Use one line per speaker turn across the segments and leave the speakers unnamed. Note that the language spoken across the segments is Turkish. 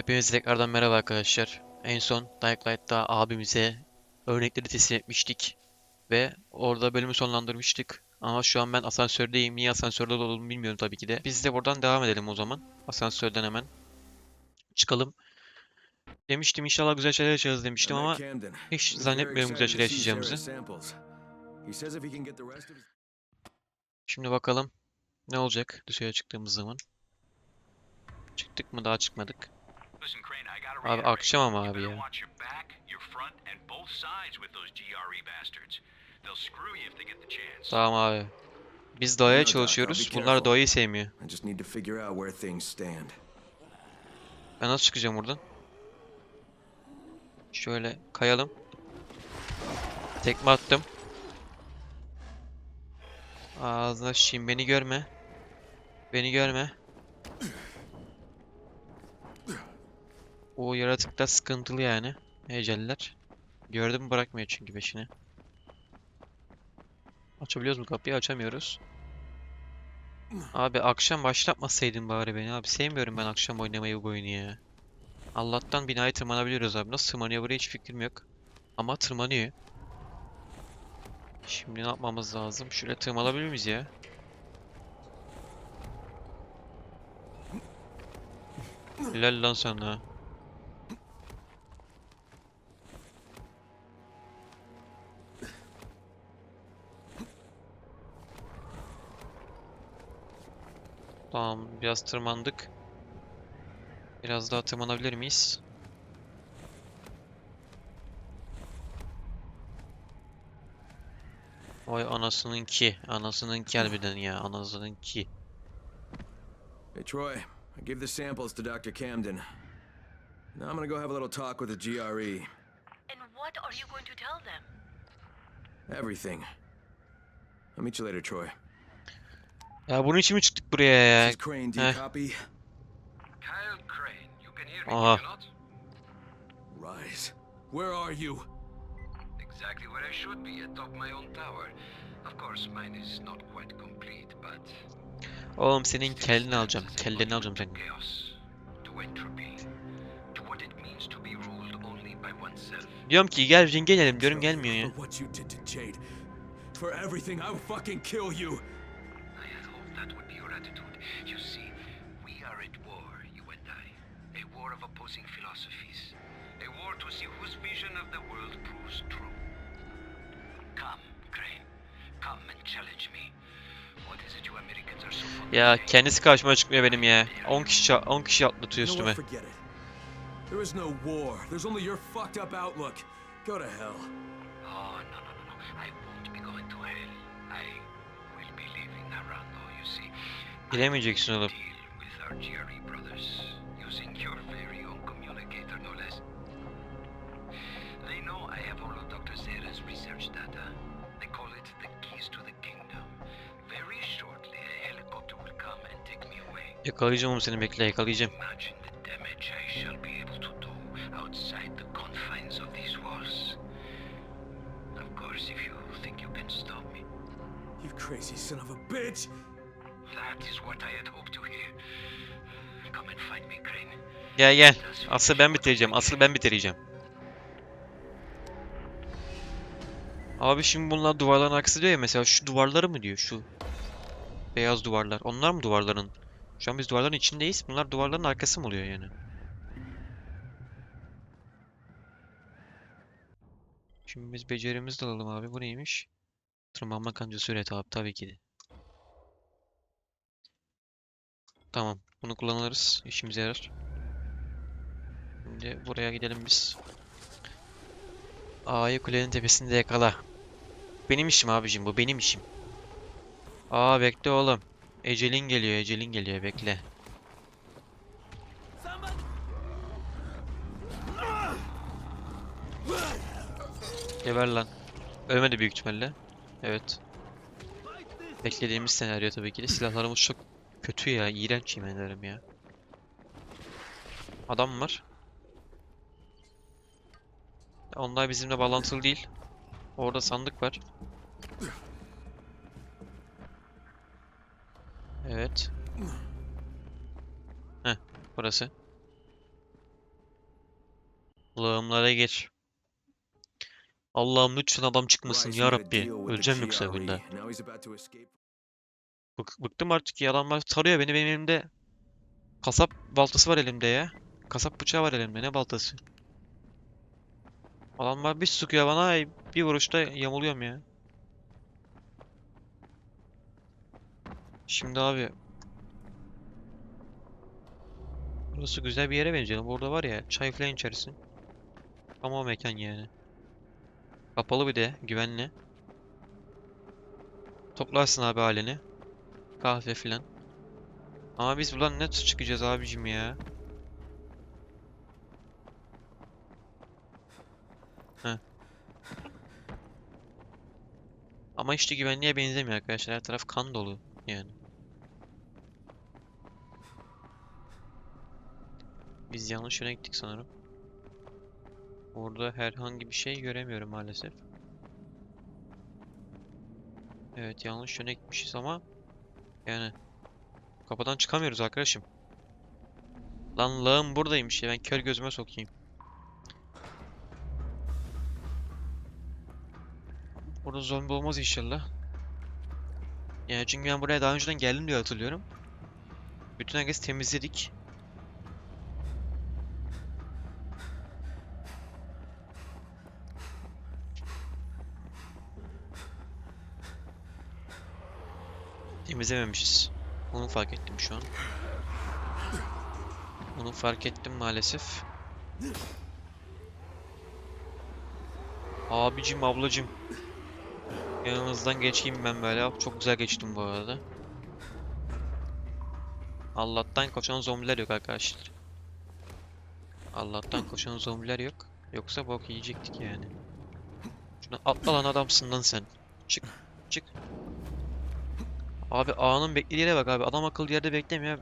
Hepinize tekrardan merhaba arkadaşlar. En son Dying Light'ta abimize örnekleri teslim etmiştik. Ve orada bölümü sonlandırmıştık. Ama şu an ben asansördeyim. Niye asansörde olduğumu bilmiyorum tabii ki de. Biz de buradan devam edelim o zaman. Asansörden hemen. Çıkalım. Demiştim inşallah güzel şeyler yaşarız demiştim ama hiç zannetmiyorum güzel şeyler yaşayacağımızı. Şimdi bakalım ne olacak dışarıya çıktığımız zaman. Çıktık mı daha çıkmadık.
Abi akşam ama abi ya.
Tamam abi. Biz doğaya çalışıyoruz. Bunlar doğayı sevmiyor.
I just need to figure out where things stand.
Ben nasıl çıkacağım buradan? Şöyle kayalım. Tekme attım. Ağzına şişeyim beni görme. Beni görme. O yaratıklar sıkıntılı yani. Eceller. Gördüm bırakmıyor çünkü peşini. Açabiliyoruz mu kapıyı? Açamıyoruz. Abi akşam başlatmasaydın bari beni abi. Sevmiyorum ben akşam oynamayı bu oyunu ya. Allah'tan binaya tırmanabiliyoruz abi. Nasıl tırmanıyor buraya hiç fikrim yok. Ama tırmanıyor. Şimdi ne yapmamız lazım? Şuraya tırmanabilir miyiz ya? Helal lan sana. Tamam, biraz tırmandık. Biraz daha tırmanabilir miyiz? Vay anasınınki. Anasınınki harbiden ya. Anasınınki.
Hey, Troy, I gave the samples to Dr. Camden. Now I'm gonna go have a little talk with the GRE.
And what are you going to tell them?
Everything. I'll meet you later, Troy.
Ya bunun için mi çıktık buraya ya?
This is Crane, do
eh.
you copy?
Kyle Crane, you can hear me,
Aha.
Rise. Where are you?
Exactly where I should be, atop my own tower. Of course, mine is not quite complete, but...
Oğlum senin kelleni alacağım. Kelleni alacağım senin.
to Chaos, to entropy, to what it means to be ruled only by oneself.
Diyorum ki gel ringe gelelim diyorum gelmiyor ya.
At war, you and I. A war of opposing philosophies. A war to see whose vision of the world proves true. Come, Crane. Come and challenge me. What is it you Americans are so fond
Ya kendisi karşıma çıkmıyor benim ya. 10 kişi 10 kişi atlatıyor üstüme.
There is no war. There's only your fucked up outlook. Go to hell.
Oh, no, no, no, no. I won't be going to hell. I will be leaving Narando, you see.
Bilemeyeceksin oğlum.
Deal with our GRE brothers, using your very own communicator, no less. They know I have all of Dr. Zera's research data. They call it the keys to the kingdom. Very shortly, a helicopter will come and take me away.
Yakalayacağım oğlum seni bekle yakalayacağım.
Imagine the damage I shall be able to do outside the confines of these walls. Of course, if you think you can stop me,
You crazy son of a bitch.
Gel gel. Asıl ben bitireceğim. Asıl ben bitireceğim. Abi şimdi bunlar duvarların arkası diyor ya mesela şu duvarları mı diyor şu beyaz duvarlar. Onlar mı duvarların? Şu an biz duvarların içindeyiz. Bunlar duvarların arkası mı oluyor yani? Şimdi biz becerimizi de alalım abi. Bu neymiş? Tırmanma kancası üret abi tabii ki de. Tamam. Bunu kullanırız. İşimize yarar. Şimdi buraya gidelim biz. A'yı kulenin tepesinde yakala. Benim işim abicim bu benim işim. Aa bekle oğlum. Ecelin geliyor ecelin geliyor bekle. Geber lan. Ölmedi büyük ihtimalle. Evet. Beklediğimiz senaryo tabii ki de. Silahlarımız çok kötü ya. iğrenç yemin ederim ya. Adam var? Onlar bizimle bağlantılı değil. Orada sandık var. Evet. Heh, burası. Adamlara geç. Allah'ım lütfen adam çıkmasın ya Rabbi. Öleceğim yoksa bunda.
Now he's about to escape.
Bık, bıktım artık ya adamlar tarıyor beni benim elimde. Kasap baltası var elimde ya. Kasap bıçağı var elimde ne baltası. Adamlar bir sıkıyor bana bir vuruşta yamuluyorum ya. Şimdi abi. Burası güzel bir yere benziyor. Burada var ya çay falan içersin. Ama o mekan yani. Kapalı bir de güvenli. Toplarsın abi halini. Kahve filan. Ama biz buradan ne çıkacağız abicim ya? Ama işte güvenliğe benzemiyor arkadaşlar. Her taraf kan dolu yani. Biz yanlış yöne gittik sanırım. Orada herhangi bir şey göremiyorum maalesef. Evet yanlış yöne gitmişiz ama yani kapıdan çıkamıyoruz arkadaşım. Lan lağım buradaymış ya ben kör gözüme sokayım. Burada zombi olmaz inşallah. Yani çünkü ben buraya daha önceden geldim diye hatırlıyorum. Bütün herkes temizledik. Temizlememişiz. Onu fark ettim şu an. Onu fark ettim maalesef. Abicim ablacım. Yanınızdan geçeyim ben böyle. Çok güzel geçtim bu arada. Allah'tan koşan zombiler yok arkadaşlar. Allah'tan koşan zombiler yok. Yoksa bok yiyecektik yani. Şuna atla lan adamsın lan sen. Çık. Çık. Abi A'nın beklediği yere bak abi. Adam akıllı yerde beklemiyor.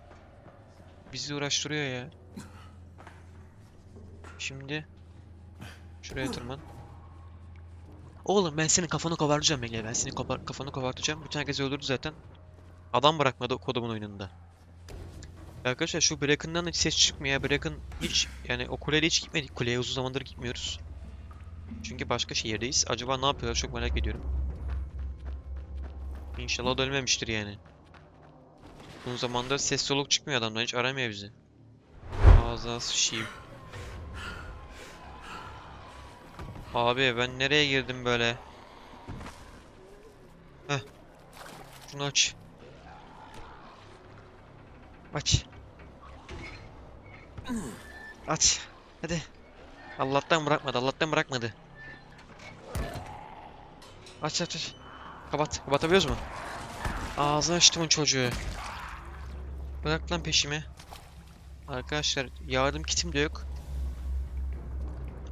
Bizi uğraştırıyor ya. Şimdi şuraya tırman. Oğlum ben senin kafanı kopartacağım bekle. Ben senin kopar- kafanı kopartacağım. Bütün herkes öldürdü zaten. Adam bırakmadı kodumun oyununda. Arkadaşlar şu Bracken'dan hiç ses çıkmıyor. Bracken hiç yani o kuleye hiç gitmedik. Kuleye uzun zamandır gitmiyoruz. Çünkü başka şehirdeyiz. Acaba ne yapıyorlar çok merak ediyorum. İnşallah da ölmemiştir yani. Uzun zamandır ses soluk çıkmıyor adamdan hiç aramıyor bizi. Ağzına sıçayım. Abi ben nereye girdim böyle? Heh. Şunu aç. Aç. Aç. Hadi. Allah'tan bırakmadı. Allah'tan bırakmadı. Aç aç aç. Kapat. Kapatabiliyoruz mu? Ağzını açtımın çocuğu. Bırak lan peşimi. Arkadaşlar yardım kitim de yok.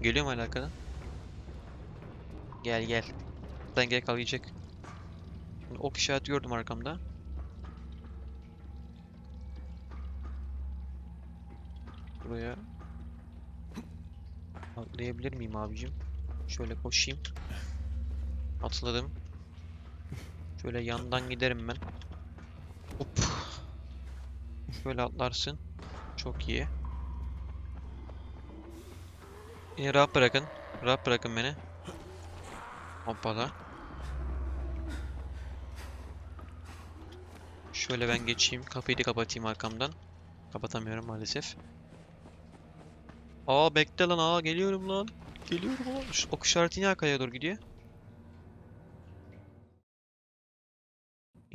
Geliyor mu alakadan? Gel gel. Buradan gel kalacak. Şimdi ok işareti gördüm arkamda. Buraya atlayabilir miyim abicim? Şöyle koşayım. Atladım. Şöyle yandan giderim ben. Hop. Şöyle atlarsın. Çok iyi. Beni rahat bırakın. Rahat bırakın beni. Hoppala. Şöyle ben geçeyim. Kapıyı da kapatayım arkamdan. Kapatamıyorum maalesef. Aa bekle lan. Aa geliyorum lan. Geliyorum lan. Şu ok işareti arkaya doğru gidiyor?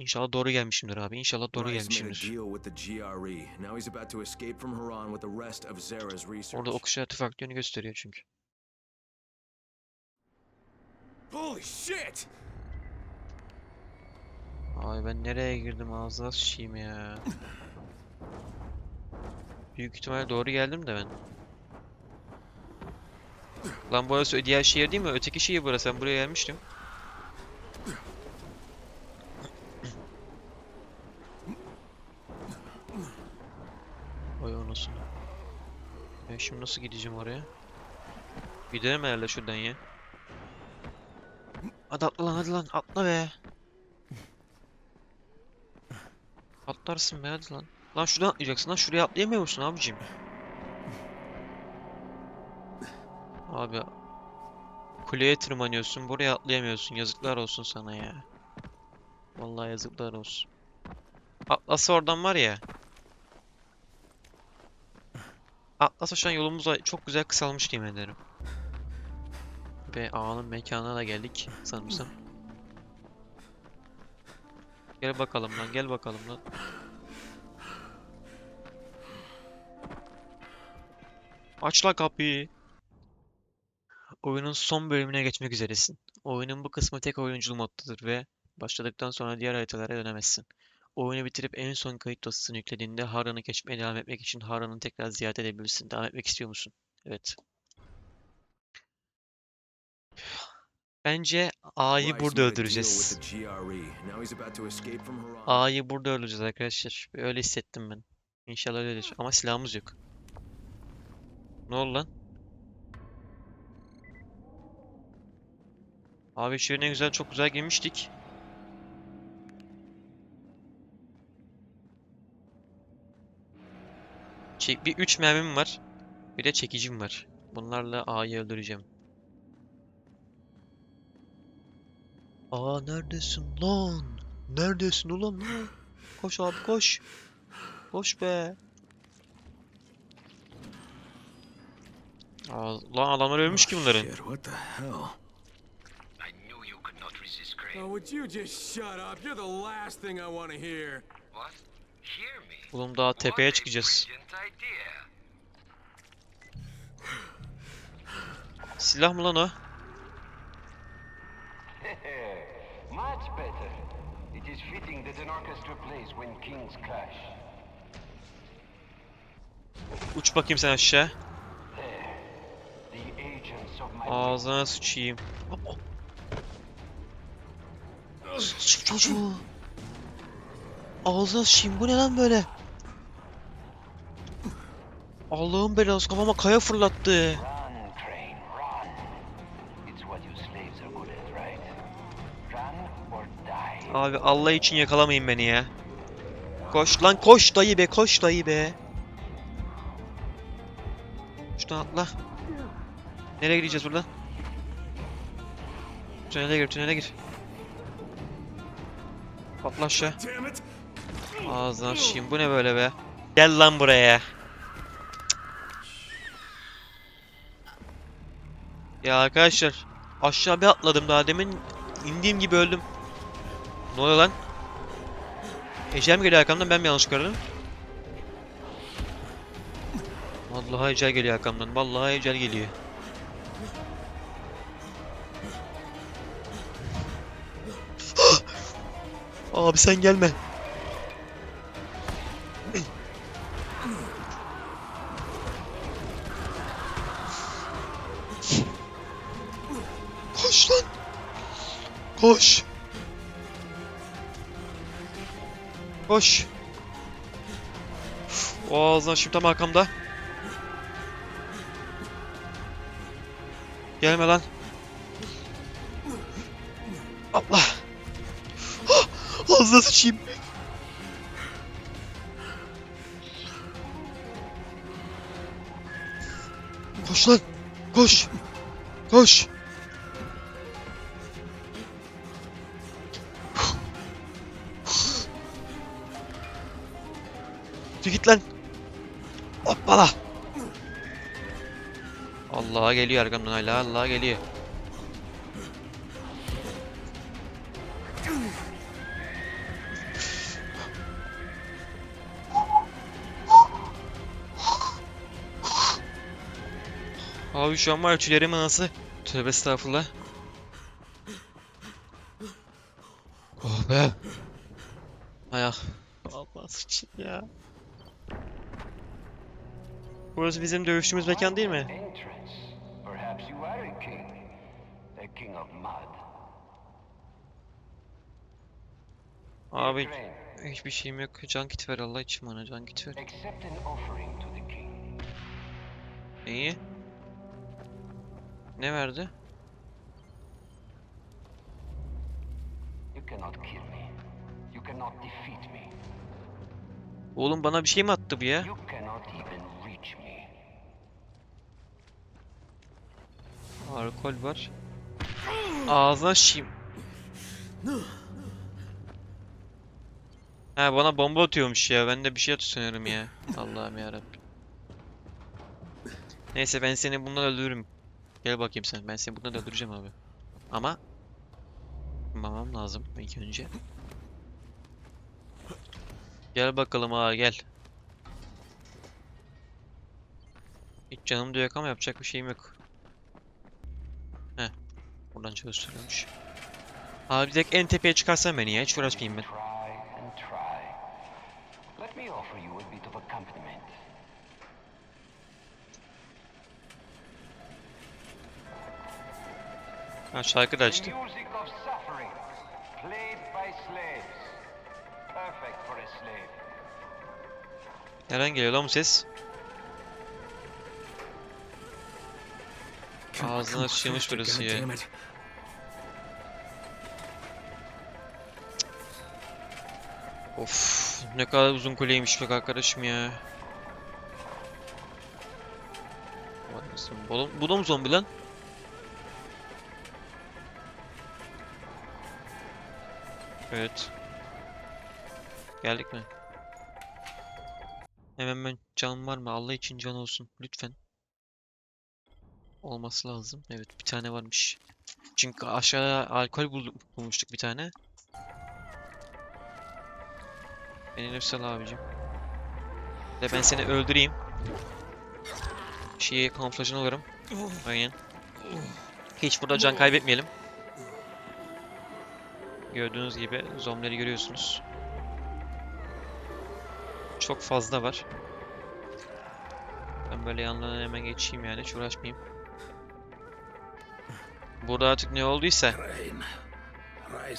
İnşallah doğru gelmişimdir abi. İnşallah doğru gelmişimdir.
research.
Orada ok işareti farklı yönü gösteriyor çünkü.
Holy shit!
Ay ben nereye girdim ağzına sıçayım ya. Büyük ihtimal doğru geldim de ben. Lan burası diğer şehir değil mi? Öteki şehir burası. Ben buraya gelmiştim. Anasını. Ben şimdi nasıl gideceğim oraya? Gidelim herhalde şuradan ya. Hadi atla lan hadi lan atla be. Atlarsın be hadi lan. Lan şuradan atlayacaksın lan şuraya atlayamıyor musun abicim? Abi kuleye tırmanıyorsun, buraya atlayamıyorsun. Yazıklar olsun sana ya. Vallahi yazıklar olsun. Atlas oradan var ya. Atlas'a şu an yolumuz çok güzel kısalmış yemin ederim. Ve ağanın mekanına da geldik sanırsam. Gel bakalım lan, gel bakalım lan. Aç la kapıyı. Oyunun son bölümüne geçmek üzeresin. Oyunun bu kısmı tek oyunculu moddadır ve başladıktan sonra diğer haritalara dönemezsin. Oyunu bitirip en son kayıt dosyasını yüklediğinde Harran'ı keşfetmeye devam etmek için Harran'ı tekrar ziyaret edebilirsin. Devam etmek istiyor musun? Evet. Bence A'yı burada öldüreceğiz.
Haran.
A'yı burada öldüreceğiz arkadaşlar. Öyle hissettim ben. İnşallah öyledir. Ama silahımız yok. Ne oldu lan? Abi şuraya ne güzel çok güzel girmiştik. Çek bir 3 mermim var. Bir de çekicim var. Bunlarla A'yı öldüreceğim. Aa neredesin lan? Neredesin ulan lan? Koş abi koş. Koş be. Aa, lan adamlar ölmüş ki bunların.
Oh, would you just shut up? You're the last thing I want to hear.
What?
Oğlum daha tepeye çıkacağız. Silah mı lan o?
Much better. It is fitting that an orchestra plays when kings clash.
Uç bakayım sen aşağı. Ağzına sıçayım. Sıçayım çocuğu. Ağzına sıçayım. Bu ne lan böyle? Allah'ın belası kafama kaya fırlattı. Abi Allah için yakalamayın beni ya. Koş lan koş dayı be koş dayı be. Şuradan atla. Nereye gideceğiz buradan? Tünele gir tünele gir. Atla aşağı. Ağzına sıçayım bu ne böyle be? Gel lan buraya. Ya arkadaşlar aşağı bir atladım daha demin indiğim gibi öldüm. Ne oluyor lan? Ecel mi geliyor arkamdan ben mi yanlış gördüm? Vallahi ecel geliyor arkamdan. Vallahi ecel geliyor. Abi sen gelme. Koş. Koş. O ağzından şimdi tam arkamda. Gelme lan. Allah. Ah! Ağzına sıçayım. Koş lan. Koş. Koş. Yürü git lan. Hoppala. Allah'a geliyor arkamdan hala Allah'a geliyor. Abi şu an var tüylerim anası. Tövbe estağfurullah. Oh be. Ayak. Allah sıçayım ya. Burası bizim dövüştüğümüz mekan değil mi? Abi hiçbir şeyim yok. Can kit ver Allah için bana can kit ver. İyi. Ne verdi? Oğlum bana bir şey mi attı bu ya?
You cannot even reach me.
Alkol var. Ağzına şim. Ha bana bomba atıyormuş ya. Ben de bir şey atıyor ya. Allah'ım yarabbim. Neyse ben seni bundan öldürürüm. Gel bakayım sen. Ben seni bundan öldüreceğim abi. Ama Mamam lazım ilk önce. Gel bakalım ağa gel. Hiç canım da yok ama yapacak bir şeyim yok. Buradan çalıştırıyormuş. Abi direkt en tepeye çıkarsan beni ya. Hiç uğraşmayayım ben. Ha şarkı da açtı. Nereden geliyor lan bu ses? Ağzına
faster,
burası ya. Of ne kadar uzun kuleymiş bak arkadaşım ya. Anasını. Bu da- mı zombi lan? Evet. Geldik mi? Hemen ben can var mı? Allah için can olsun. Lütfen. Olması lazım. Evet bir tane varmış. Çünkü aşağıda alkol bul bulmuştuk bir tane. Beni nefes al abicim. De ben seni öldüreyim. Şeyi kamuflajını alırım. Aynen. Hiç burada can kaybetmeyelim. Gördüğünüz gibi zombileri görüyorsunuz. Çok fazla var. Ben böyle yanlarına hemen geçeyim yani hiç uğraşmayayım. Burada artık ne olduysa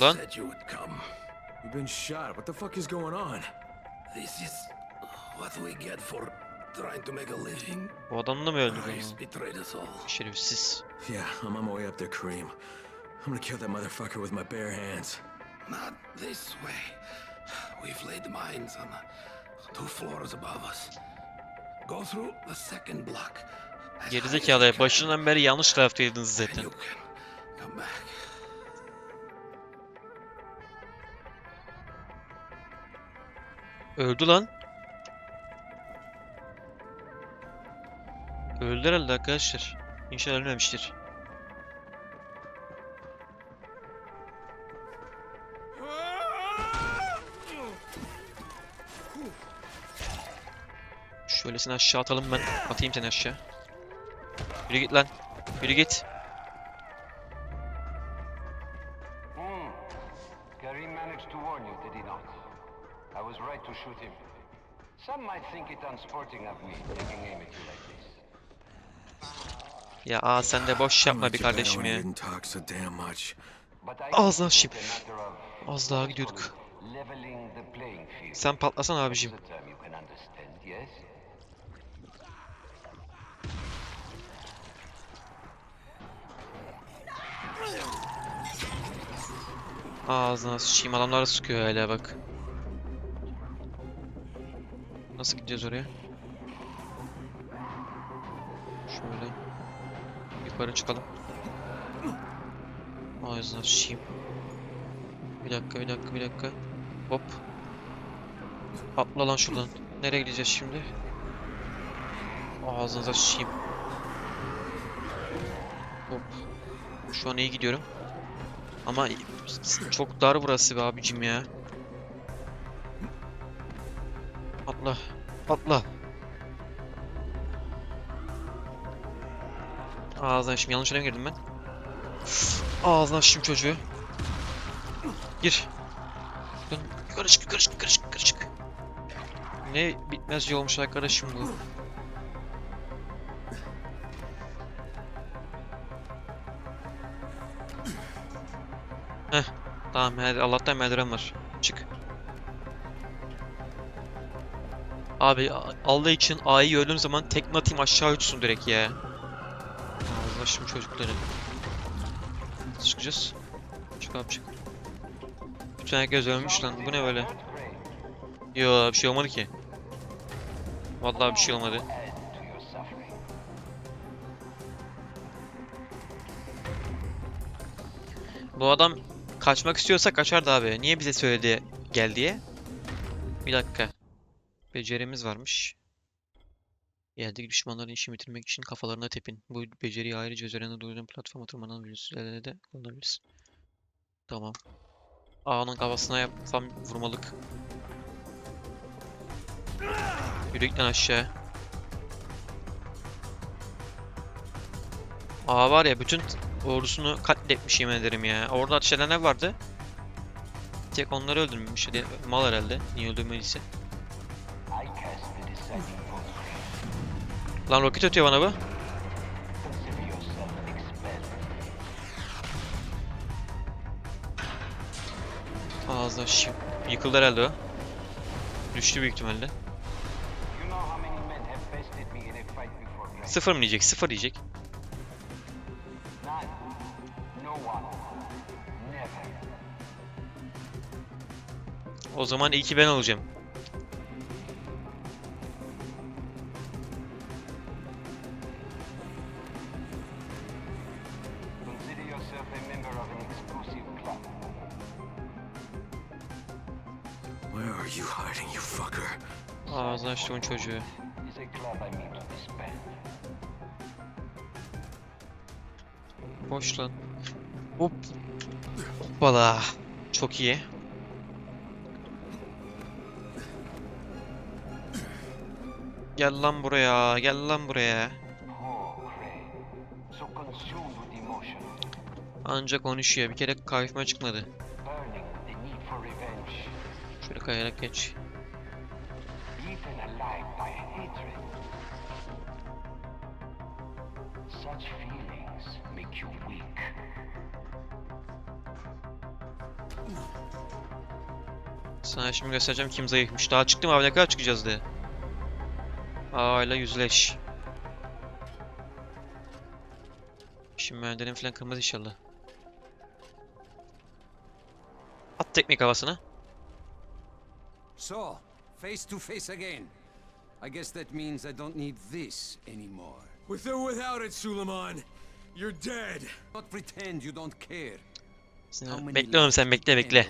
Lan.
You've been shot. What the fuck is going on?
This is what we get for trying to make a living.
bu adamı da mı
betrayed us all.
Şerefsiz.
Yeah, I'm on my way up there, Kareem. I'm gonna kill that motherfucker with my bare hands.
Not this way. We've laid mines on the two floors above us. Go through the second block.
Gerizekalı başından beri yanlış taraftaydınız
and
zaten.
you can come back.
Öldü lan. Öldü herhalde arkadaşlar. İnşallah ölmemiştir. Şöylesine aşağı atalım ben. Atayım seni aşağı. Yürü git lan. Yürü git.
Think it unsporting of me, taking aim at you like this.
Ya aa sen de boş yapma bir kardeşim ya. Ağzına
think
şip. Az daha gidiyorduk. Sen patlasan abicim. Ağzına sıçayım adamlar sıkıyor hala bak. Nasıl gideceğiz oraya? Şöyle. Yukarı çıkalım. Ağzına sıçayım. Bir dakika bir dakika bir dakika. Hop. Atla lan şuradan. Nereye gideceğiz şimdi? Ağzınıza sıçayım. Hop. Şu an iyi gidiyorum. Ama çok dar burası be abicim ya. Atla. Atla. Ağzına şimdi yanlış yere girdim ben? Ağzına şimdi çocuğu. Gir. Dön. Yukarı çık, yukarı çık. Ne bitmez yolmuş arkadaşım bu. Heh. Tamam Allah'tan merdiven var. Abi Allah için A'yı gördüğüm zaman tekme atayım aşağı uçsun direkt ya. Allah çocukları. Çıkacağız. Çık abi çık. Bütün herkes ölmüş lan. Bu ne böyle? Yo bir şey olmadı ki. Vallahi bir şey olmadı. Bu adam kaçmak istiyorsa kaçardı abi. Niye bize söyledi gel diye? Bir dakika. Becerimiz varmış. Yerdeki düşmanların işini bitirmek için kafalarına tepin. Bu beceriyi ayrıca üzerine duyduğun platforma tırmanan virüslerle de kullanabilirsin. Tamam. A'nın kafasına yapsam vurmalık. Yürekten aşağı. Aa var ya bütün ordusunu katletmiş yemin ederim ya. Orada ateş edenler vardı. Tek onları öldürmemiş. Mal herhalde. Niye öldürmediyse. Lan roket atıyor bana bu. Ağzına şim. Yıkıldı herhalde o. Düştü büyük ihtimalle. Sıfır mı diyecek? Sıfır diyecek. O zaman iyi ki ben olacağım. Açtığın çocuğu. Boş lan. Hop. Hoppala. Çok iyi. Gel lan buraya. Gel lan buraya. Ancak konuşuyor. Bir kere karşıma çıkmadı. Şöyle kayarak geç. Sana şimdi göstereceğim kim zayıfmış. Daha çıktım abi ne kadar çıkacağız diye. Aa ile yüzleş. Şimdi merdivenin falan kırmaz inşallah. At teknik havasına.
So, face to face again. I guess that means I don't need this anymore.
With or without it, Suleiman, you're dead.
Don't pretend you don't care. Many
Bekle oğlum sen bekle bekle.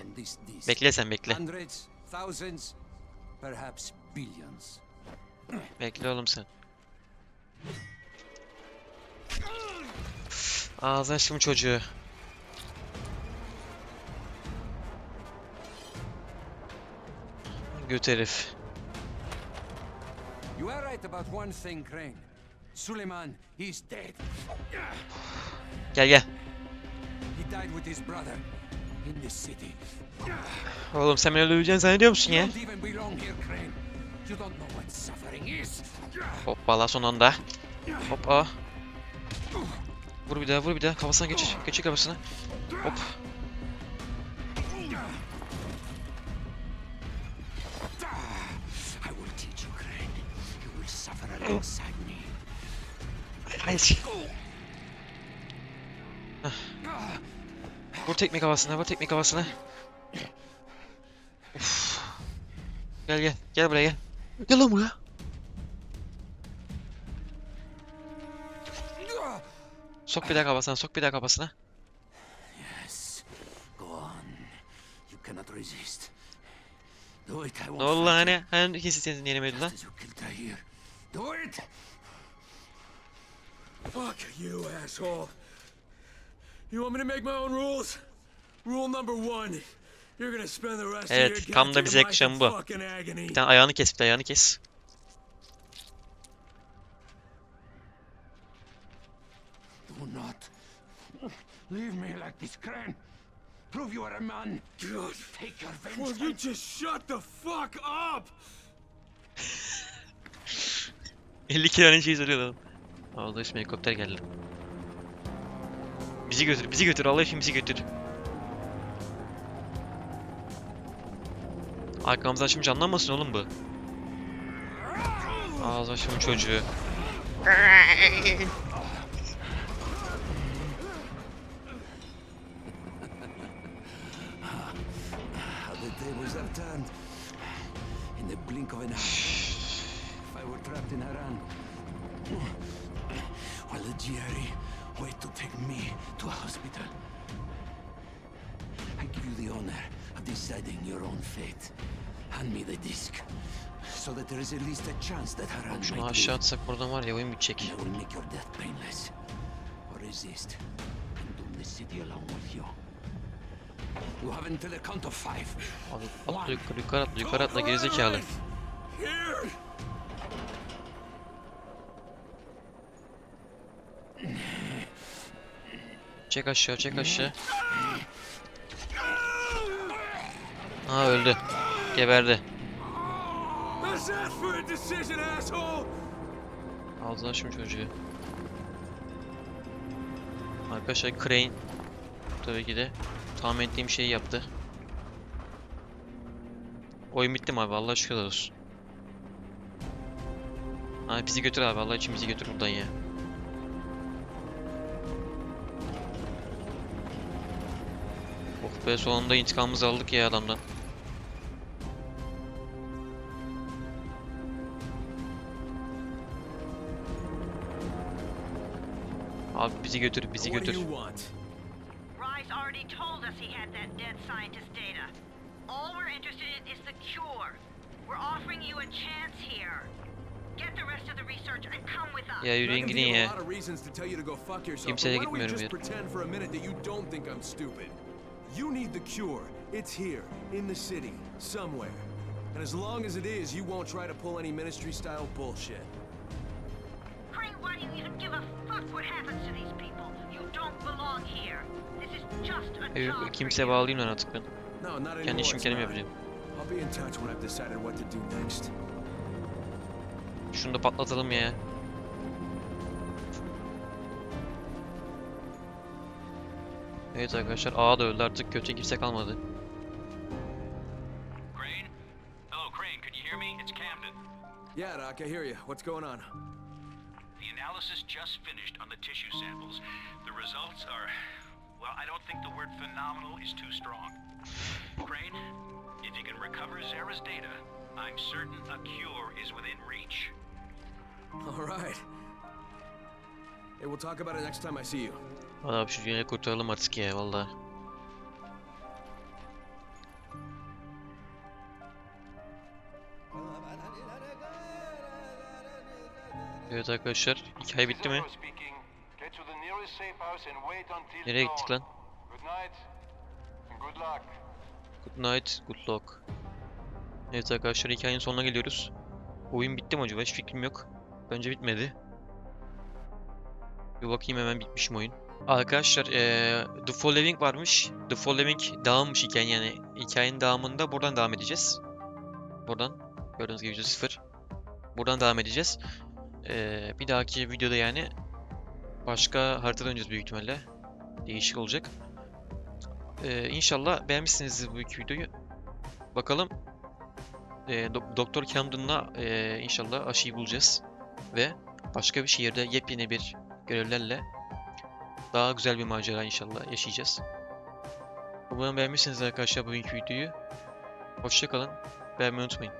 Bekle sen bekle. Bekle oğlum sen. Ağzına açtım çocuğu. Göt herif.
You are right about one thing, Crane. Suleiman, he's dead.
Gel gel.
Died with his brother in this city.
Oğlum sen beni öldüreceğini zannediyor musun ya? Hoppala son anda. Hoppa. Vur bir daha vur bir daha kafasına geçir. Geçir kafasına. Hop.
I will teach you, Crane. You will suffer alongside me.
Hayır. Hah. Vur tekmek havasına, vur tekmek havasına. Uf. Gel gel, gel buraya gel. Gel lan buraya. Sok bir daha kafasına, sok bir daha kafasına.
Yes. Go on. You cannot resist. Do it. I won't
Ne oldu lan hani? Hani kesin seni yenemedi lan.
Do it.
Fuck you, asshole. You want me to make my own rules? Rule number one. You're gonna spend the rest
Evet,
of your
tam da bize
life
yakışan
in
bu.
fucking agony.
Bir tane ayağını kes, bir tane ayağını kes.
Do not leave me like this, Crane. Prove you are a man.
God.
Take your
Will
vengeance.
you just shut the fuck up?
50 kere şeyi söylüyor adam. Şimdi helikopter geldi. Bizi götür, bizi götür. Allah için bizi götür. Arkamızdan şimdi canlanmasın oğlum bu. Ağzına şimdi çocuğu.
In the blink of an eye. If I were trapped in Haran, deciding your own fate. Hand me the disc, so that there is at least a chance that Haran
Şunu
might
aşağı atsak oradan var ya oyun bitecek.
I will make your death painless. Or resist, and doom the city along with you. You have until the count of five.
Abi atla yukarı yukarı atla yukarı atla gerizekalı.
Here!
Çek aşağı çek aşağı. Aa öldü. Geberdi.
Let's ask for a decision, asshole!
Ağzını açma çocuğu. Arkadaşlar Crane tabii ki de tahmin ettiğim şeyi yaptı. Oyun bitti mi abi? Allah şükürler olsun. Abi bizi götür abi. Allah için bizi götür buradan ya. Oh be sonunda intikamımızı aldık ya adamdan. Abi bizi götür, bizi götür.
you want?
Rise already told us he had that dead scientist data. All we're interested in is the cure. We're offering you a chance here. Get the rest of the research and come with us.
Ya yürüyün gidin
give
ya.
a lot of reasons to tell you to go fuck yourself.
Kimseye
but why don't we
gitmiyorum
just
ya.
pretend for a minute that you don't think I'm stupid? You need the cure. It's here, in the city, somewhere. And as long as it is, you won't try to pull any ministry-style bullshit.
You even give a fuck what happens to these people? You don't belong here. This is just a job for
Kimse bağlayayım lan artık ben.
No, not anymore.
Kendi işimi
it's
kendim yapacağım.
I'll be in touch when I've decided what to do next.
Şunu da patlatalım ya. Evet arkadaşlar A da öldü artık kötü kimse kalmadı.
Crane? Hello, Crane. Can you hear me? It's Camden.
Yeah, Doc, I hear you. What's going on?
The analysis just finished on the tissue samples. The results are. Well, I don't think the word phenomenal is too strong. Crane, if you can recover Zara's data, I'm certain a cure is within reach.
All right. Hey, we'll talk about it next time I see you.
Hadi abi şu dünyayı kurtaralım artık ya valla. Evet arkadaşlar hikaye bitti mi? Nereye gittik lan? Good night, good luck. Evet arkadaşlar hikayenin sonuna geliyoruz. Oyun bitti mi acaba? Hiç fikrim yok. Bence bitmedi. Bir bakayım hemen bitmiş mi oyun? Arkadaşlar eee The Following varmış. The Following dağılmış hikaye yani hikayenin devamında buradan devam edeceğiz. Buradan gördüğünüz gibi %0. Buradan devam edeceğiz. Eee, bir dahaki videoda yani başka harita döneceğiz büyük ihtimalle. Değişik olacak. Eee inşallah beğenmişsinizdir bu iki videoyu. Bakalım Do- Doktor Camden'la eee, inşallah aşıyı bulacağız. Ve başka bir şehirde yepyeni bir görevlerle daha güzel bir macera inşallah yaşayacağız. Umarım beğenmişsiniz arkadaşlar bugünkü videoyu. Hoşçakalın. Beğenmeyi unutmayın.